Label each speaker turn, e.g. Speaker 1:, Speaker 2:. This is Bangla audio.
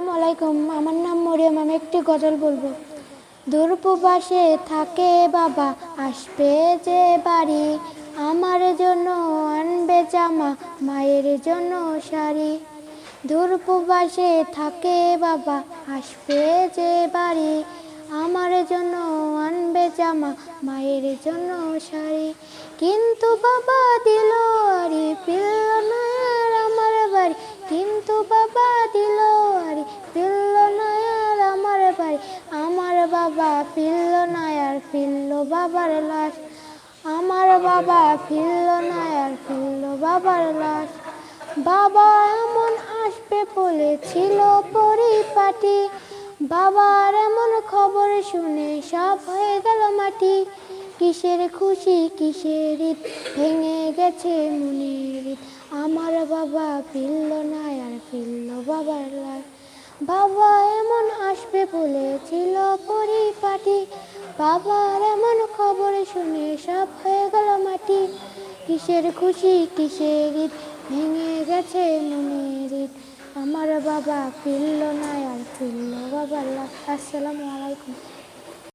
Speaker 1: আসসালামু আলাইকুম আমার নাম মরিয়ম, আমি একটি গজল বলব। দূরপ্রবাসে থাকে বাবা, আসবে যে বাড়ি, আমার জন্য আনবে জামা, মায়ের জন্য শাড়ি। দূরপ্রবাসে থাকে বাবা, আসবে যে বাড়ি, আমার জন্য আনবে জামা, মায়ের জন্য শাড়ি। কিন্তু বাবা দিল আমার বাবা ফিরল না, আর ফিরল বাবার লাশ। আমার বাবা ফিরল না, আর ফিরল বাবার লাশ। বাবা এমন আসবে বলেছিল পরিপাটি। বাবার এমন খবর শুনে সব হয়ে গেল মাটি। কিসের খুশি, কিসের ঈদ? ভেঙে গেছে মনের ঈদ। আমার বাবা ফিরল না, আর ফিরল বাবার লাশ। বাবা এমন আসবে বলেছিল পরিপাটি। বাবার এমন খবর শুনে সব হয়ে গেল মাটি। কিসের খুশি, কিসের ঈদ? ভেঙে গেছে মনের ঈদ। আমার বাবা ফিরল না, আর ফিরল লাশ। আসসালামু আলাইকুম।